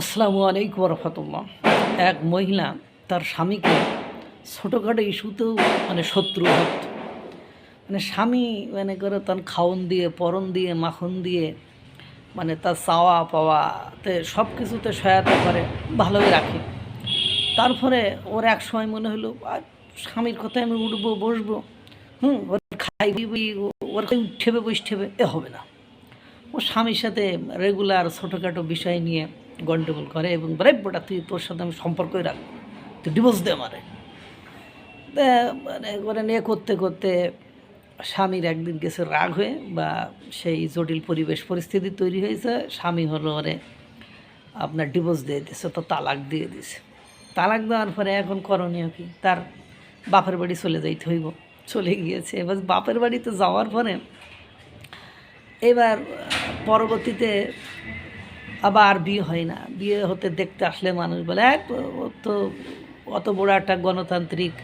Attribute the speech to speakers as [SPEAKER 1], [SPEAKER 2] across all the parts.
[SPEAKER 1] আসসালামু আলাইকুম রহমতুল্লাহ এক মহিলা তার স্বামীকে ছোটোখাটো ইস্যুতেও মানে শত্রু ভাবত। মানে স্বামী মানে করে তার খাওন দিয়ে, পরন দিয়ে, মাখন দিয়ে মানে তার চাওয়া পাওয়াতে সব কিছুতে সহায়তা করে, ভালোই রাখে। তারপরে ওর এক সময় মনে হলো, আর স্বামীর কথায় আমি উঠবো, বসবো? হুম, ওর খাই ওর উঠেবে বসঠেবে এ হবে না। ও স্বামীর সাথে রেগুলার ছোটোখাটো বিষয় নিয়ে গন্ডগোল করে এবং বেটা তুই তোর সাথে আমি সম্পর্কই রাখব। তুই ডিভোর্স দে আমারে। মানে করে নিয়ে করতে করতে স্বামীর একদিন গেছে রাগ হয়ে বা সেই জটিল পরিবেশ পরিস্থিতি তৈরি হয়েছে। স্বামী হলো ওরে আপনার ডিভোর্স দিয়ে দিছে তো তালাক দিয়ে দিছে তালাক দেওয়ার পরে এখন করণীয় কি? তার বাপের বাড়ি চলে যাইতে হইব। চলে গিয়েছে। এবার বাপের বাড়িতে যাওয়ার পরে এবার পরবর্তীতে আবার বিয়ে হয় না। বিয়ে হতে দেখতে আসলে মানুষ বলে, এক তো অত বড় একটা গণতান্ত্রিক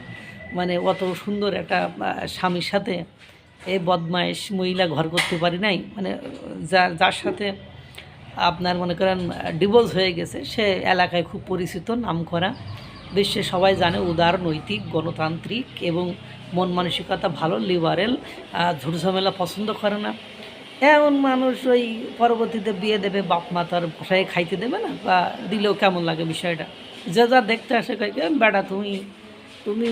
[SPEAKER 1] মানে অত সুন্দর একটা স্বামীর সাথে এই বদমাইশ মহিলা ঘর করতে পারি নাই। মানে যার যার সাথে আপনার মনে করেন ডিভোর্স হয়ে গেছে, সে এলাকায় খুব পরিচিত নামকরা বিশ্বে সবাই জানে উদার, নৈতিক, গণতান্ত্রিক এবং মন মানসিকতা ভালো লিবারেল ঝুটঝামেলা পছন্দ করে না। এমন মানুষ ওই পরবর্তীতে বিয়ে দেবে বাপ মা তার বসায় খাইতে দেবে না বা দিলেও কেমন লাগে বিষয়টা? যে যা দেখতে আসে কয় বেটা তুমি তুমি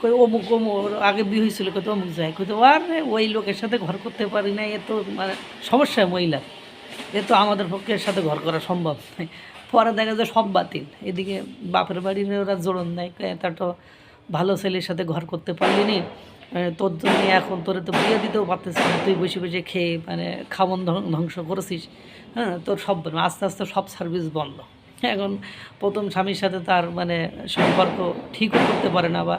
[SPEAKER 1] কই অমুক অমুক আগে বিয়ে হয়েছিল কত অমুক যায় কইতো আর ওই লোকের সাথে ঘর করতে পারি না এ তো মানে সমস্যা মহিলা। এ তো আমাদের পক্ষে এর সাথে ঘর করা সম্ভব নয়। পরে দেখা যায় সব বাতিল। এদিকে বাপের বাড়ির ওরা জোড়ন দেয় কয়, তা ভালো ছেলের সাথে ঘর করতে পারলি নি। এ, তোর জন্য এখন তোরে তো বিয়ে দিতেও পারতেছিস না। তুই বসে বসে খেয়ে মানে খামন ধ্বংস করেছিস। হ্যাঁ তোর সব আস্তে আস্তে সব সার্ভিস বন্ধ। এখন প্রথম স্বামীর সাথে তার মানে সম্পর্ক ঠিকও করতে পারে না বা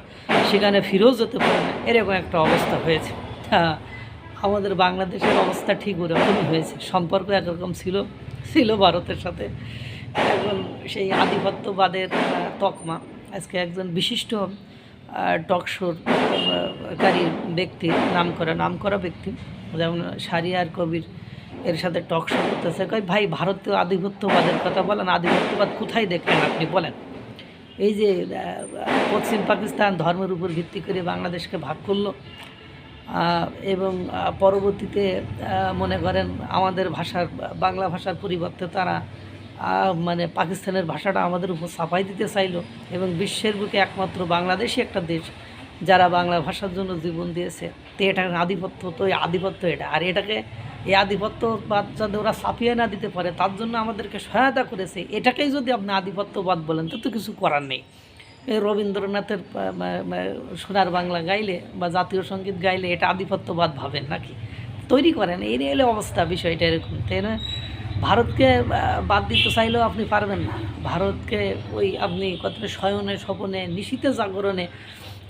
[SPEAKER 1] সেখানে ফিরেও যেতে পারে না, এরকম একটা অবস্থা হয়েছে। হ্যাঁ আমাদের বাংলাদেশের অবস্থা ঠিক ওরকমই হয়েছে। সম্পর্ক একরকম ছিল ছিল ভারতের সাথে। এখন সেই আধিপত্যবাদের তকমা। আজকে একজন বিশিষ্ট টকশোর কারী ব্যক্তি নাম করা নাম করা ব্যক্তি। যেমন সারিয়ার কবির এর সাথে টকশো করতেছে। কয়, ভাই, ভারতীয় আধিপত্যবাদের কথা বলেন, আধিপত্যবাদ কোথায় দেখলেন আপনি? বলেন। এই যে পশ্চিম পাকিস্তান ধর্মের উপর ভিত্তি করে বাংলাদেশকে ভাগ করল। এবং পরবর্তীতে মনে করেন আমাদের ভাষার, বাংলা ভাষার পরিবর্তে তারা মানে পাকিস্তানের ভাষাটা আমাদের উপর চাপাই দিতে চাইলো এবং বিশ্বের বুকে একমাত্র বাংলাদেশই একটা দেশ যারা বাংলা ভাষার জন্য জীবন দিয়েছে। তো এটা আধিপত্য তো, এই আধিপত্য এটা। আর এটাকে, এই আধিপত্যবাদ যাতে ওরা চাপিয়ে না দিতে পারে, তার জন্য আমাদেরকে সহায়তা করেছে। এটাকেই যদি আপনি আধিপত্যবাদ বলেন তো তো কিছু করার নেই। রবীন্দ্রনাথের সোনার বাংলা গাইলে বা জাতীয় সংগীত গাইলে এটা আধিপত্যবাদ ভাবেন নাকি? তৈরি করেন, এই নিয়ে এলে অবস্থা বিষয়টা এরকম, তাই না? ভারতকে বাদ দিতে চাইলেও আপনি পারবেন না। ভারতকে ওই আপনি কতটা শয়নে স্বপনে নিশীতে জাগরণে।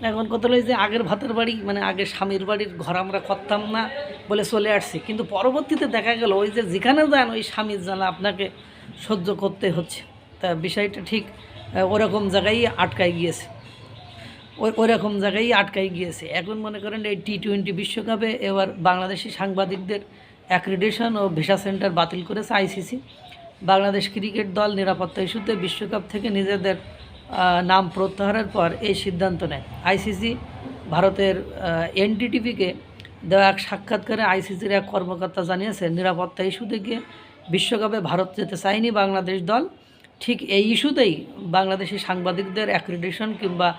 [SPEAKER 1] এখন হলো যে আগের ভাতের বাড়ি মানে আগে স্বামীর বাড়ির ঘর আমরা করতাম না বলে চলে আসছি। কিন্তু পরবর্তীতে দেখা গেল ওই যে যেখানে যান ওই স্বামীর জ্বালা আপনাকে সহ্য করতে হচ্ছে। তা বিষয়টা ঠিক ওরকম জায়গায় আটকাই গিয়েছে। ওই ওইরকম জায়গায় আটকাই গিয়েছে। এখন মনে করেন এই টি টোয়েন্টি বিশ্বকাপে এবার বাংলাদেশি সাংবাদিকদের অ্যাক্রিডেশন ও ভিসা সেন্টার বাতিল করেছে আইসিসি। বাংলাদেশ ক্রিকেট দল নিরাপত্তা ইস্যুতে বিশ্বকাপ থেকে নিজেদের নাম প্রত্যাহারের পর এই সিদ্ধান্ত নেয়। আইসিসি ভারতের এনডিটিভিকে দেওয়া এক সাক্ষাৎকারে আইসিসির এক কর্মকর্তা জানিয়েছেন, নিরাপত্তা ইস্যুতে গিয়ে বিশ্বকাপে ভারত যেতে চায়নি বাংলাদেশ দল। ঠিক এই ইস্যুতেই বাংলাদেশি সাংবাদিকদের অ্যাক্রিডেশন কিংবা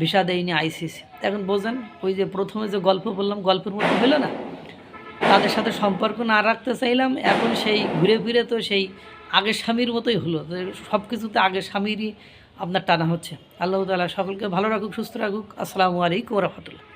[SPEAKER 1] ভিসা দেয়নি আইসিসি। এখন বোঝেন, ওই যে প্রথমে যে গল্প বললাম, গল্পের মধ্যে হলো না? তাদের সাথে সম্পর্ক না রাখতে চাইলাম। এখন সেই ঘুরে ফিরে তো সেই আগের স্বামীর মতোই হলো। সব কিছুতে আগের স্বামীরই আপনার টানা হচ্ছে। আল্লাহ তালা সকলকে ভালো রাখুক, সুস্থ রাখুক। আসসালামু আলাইকুম রহমতুল্লাহ।